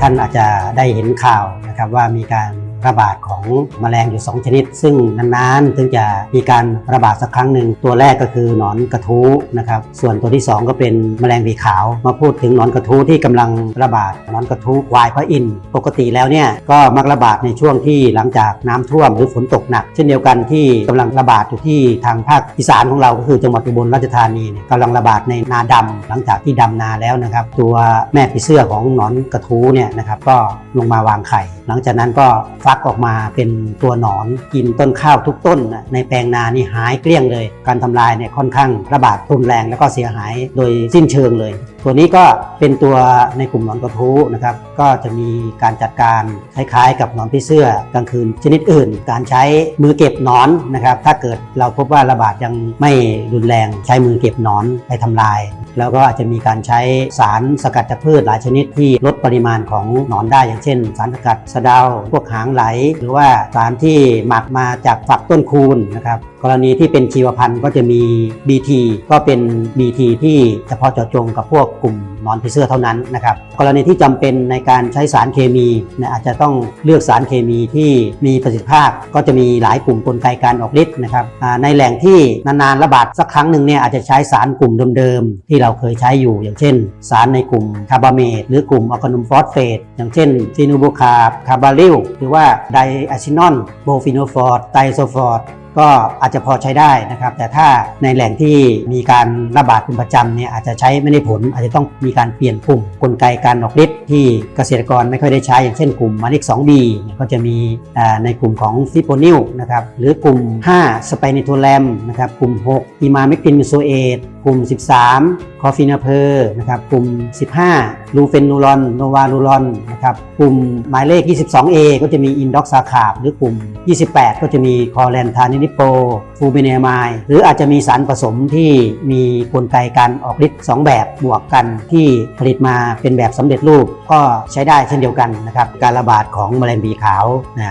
ท่านอาจจะได้เห็นข่าวนะครับว่ามีการ ระบาดของแมลงอยู่ 2 ชนิด ซึ่งนานๆถึงจะมีการระบาดสักครั้งหนึ่ง ตัวแรกก็คือหนอนกระทู้นะครับส่วนตัวที่ 2 ก็เป็นแมลงวีขาว มาพูดถึงหนอนกระทู้ที่กำลังระบาดหนอนกระทู้ควายพระอินทร์ปกติแล้วเนี่ยก็มักระบาดในช่วงที่หลังจากน้ำท่วมหรือฝนตกหนัก เช่นเดียวกันที่กำลังระบาดอยู่ที่ทางภาคอีสานของเราก็คือจังหวัดอุบลราชธานีเนี่ยกำลังระบาดในนาดำหลังจากที่ดำนาแล้วนะครับ ตัวแม่ผีเสื้อของหนอนกระทู้เนี่ยนะครับก็ลงมาวางไข่ หลังจากนั้นก็ฟักออกมาเป็นตัวหนอนกินต้นข้าวทุกต้นในแปลงนานี่หายเกลี้ยงเลย การทำลายเนี่ยค่อนข้างระบาดรุนแรงแล้วก็เสียหายโดยสิ้นเชิงเลย ตัวนี้ก็เป็นตัวในกลุ่มหนอนกระทู้นะครับ ก็จะมีการจัดการคล้ายๆ กับหนอนผีเสื้อกลางคืนชนิดอื่น การใช้มือเก็บหนอนนะครับ ถ้าเกิดเราพบว่าระบาดยังไม่รุนแรงใช้มือเก็บหนอนไปทำลาย แล้วก็อาจจะมีการใช้สารสกัดจากพืชหลายชนิดที่ลดปริมาณของหนอนได้อย่างเช่น สารสกัดสะเดาพวกหางไหล หรือว่าสารที่หมักมาจากฝักต้นคูนนะครับกรณีที่เป็นชีวพันธุ์ก็จะมี BT ก็เป็น BT ที่เฉพาะเจาะจงกับพวกกลุ่มหนอนผีเสื้อเท่านั้นนะครับกรณีที่จำเป็นในการใช้สารเคมีเนี่ยอาจจะต้องเลือกสารเคมีที่มีประสิทธิภาพ ก็จะมีหลายกลุ่มกลไกการออกฤทธิ์นะครับในแหล่งที่นานๆระบาดสักครั้งหนึ่งเนี่ยอาจจะใช้สารกลุ่มเดิมๆ ที่เราเคยใช้อยู่ อย่างเช่น สารในกลุ่มคาร์บาเมตหรือกลุ่มออร์แกนุมฟอสเฟตอย่างเช่นฟีนูโบคาร์บคาร์บาลิลหรือว่าไดอะซินอนโบฟิโนฟอร์ดไตโซฟอร์ดก็อาจจะพอใช้ได้นะครับ แต่ถ้าในแหล่งที่มีการระบาดเป็นประจำเนี่ยอาจจะใช้ไม่ได้ผล อาจจะต้องมีการเปลี่ยนกลุ่มกลไกการออกฤทธิ์ที่เกษตรกรไม่ค่อยได้ใช้อย่างเช่นกลุ่มมาลิก 2B เนี่ยก็จะมีในกลุ่มของฟิโปนิลนะครับหรือกลุ่ม 5 สไปนิโทแลมนะครับกลุ่ม 6 อิมาเมกตินมิโซเอต ลุ่ม 13 คอฟินาเพอร์นะครับกลุ่ม 15 ลูเฟนนูรอนโนวาลูรอนนะครับกลุ่มหมายเลข 22A ก็จะมีอินด็อกซาคาบหรือกลุ่ม 28 ก็จะมีคอแลนทานินิโปฟูเบเนมายหรืออาจจะมีสารผสมที่มีกลไกการออกฤทธิ์2แบบบวกกันที่ผลิตมาเป็นแบบสำเร็จรูปก็ใช้ได้เช่นเดียวกันนะครับการระบาดของแมลงบีขาว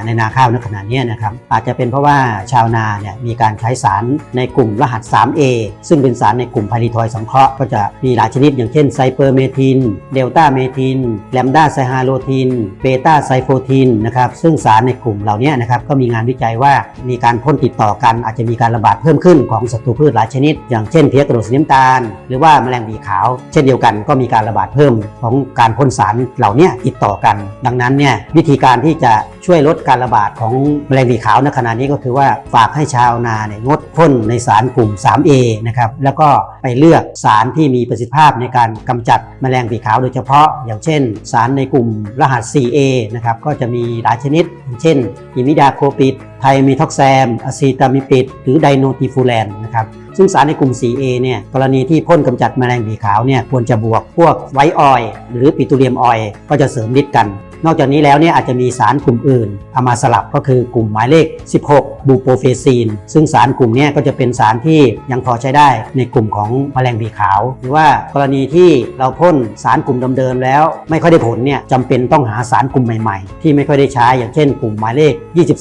ในนาข้าวในขณะนี้นะครับอาจจะเป็นเพราะว่าชาวนาเนี่ยมีการใช้สารในกลุ่มรหัส 3A ซึ่งเป็นสารในกลุ่มไพริทอยสังเคราะห์ก็จะมีหลายชนิดอย่างเช่นไซเปอร์เมทิน เดลต้าเมทิน แลมด้าไซฮาโลทิน เบต้าไซโฟทินนะครับซึ่งสารในกลุ่มเหล่านี้นะครับก็มีงานวิจัยว่ามีการพ่นติดต่อกัน อาจจะมีการระบาดเพิ่มขึ้นของศัตรูพืชหลายชนิด อย่างเช่นเพี้ยกระโดดสีน้ำตาล หรือว่าแมลงบีขาว เช่นเดียวกันก็มีการระบาดเพิ่มของการพ่นสารเหล่านี้ติดต่อกัน ดังนั้นเนี่ยวิธีการที่จะช่วยลดการระบาดของแมลงบีขาวในขณะนี้ก็คือว่าฝากให้ชาวนาเนี่ยงดพ่นในสารกลุ่ม 3A นะครับแล้วก็ไปเลือกสารที่มีประสิทธิภาพในการกำจัดแมลงปีขาวโดยเฉพาะ อย่างเช่น สารในกลุ่มรหัส 4A นะครับก็จะมีหลายชนิด เช่นอิมิดาโคปิดไทเมทอกแซมอะซีตามิปิด หรือไดโนติฟูแลนนะครับ ซึ่งสารในกลุ่ม 4A เนี่ยกรณีที่พ่นกำจัดแมลงบีขาวเนี่ยควรจะบวกพวกไวออยหรือปิโตรเลียมออยก็จะเสริมฤทธิ์กัน นอกจากนี้แล้วเนี่ยอาจจะมีสารกลุ่มอื่นเอามาสลับก็คือกลุ่มหมายเลข 16 บูโปเฟซีน ซึ่งสารกลุ่มเนี้ก็จะเป็นสารที่ยังพอใช้ได้ในกลุ่มของแมลงบีขาว หรือว่ากรณีที่เราพ่นสารกลุ่มเดิมๆแล้ว ไม่ค่อยได้ผลเนี่ยจำเป็นต้องหาสารกลุ่มใหม่ ๆ ที่ไม่ค่อยได้ใช้อย่างเช่น กลุ่มหมายเลข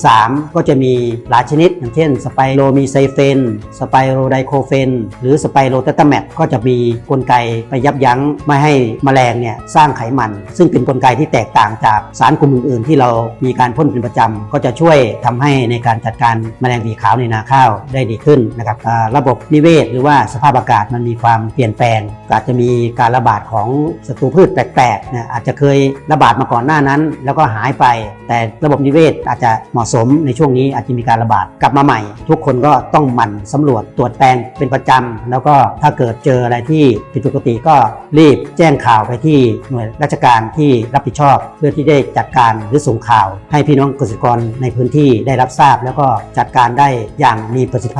23 ก็จะมีหลายชนิด อย่างเช่นสไปโรมีไซเฟน สไปโรไดโคเฟน หรือสไปโรเตตาแมตก็จะมีกลไกไปยับยั้งไม่ให้แมลงเนี่ยสร้างไขมัน ซึ่งเป็นกลไกที่แตกต่างจากสารกลุ่มอื่นๆ ที่เรามีการพ่นเป็นประจำก็จะช่วยทำให้ในการจัดการแมลงบีขาวในนาข้าวได้ดีขึ้นนะครับระบบนิเวศ หรือว่าสภาพอากาศมันมีความเปลี่ยนแปลง อาจจะมีการระบาดของศัตรูพืชแปลกๆเนี่ยอาจจะเคยระบาดมาก่อนหน้านั้น แล้วก็หายไป แต่ระบบนิเวศอาจจะเหมาะสมในช่วงนี้อาจจะมีการระบาดกลับมาใหม่ ทุกคนก็ต้องหมั่นสำรวจตรวจแปลงเป็นประจำแล้วก็ถ้าเกิดเจออะไรที่ผิดปกติก็รีบแจ้งข่าวไปที่หน่วยราชการที่รับผิดชอบ เพื่อที่ได้จัดการหรือส่งข่าว ให้พี่น้องเกษตรกรในพื้นที่ได้รับทราบ แล้วก็จัดการได้อย่างมีประสิทธิภาพ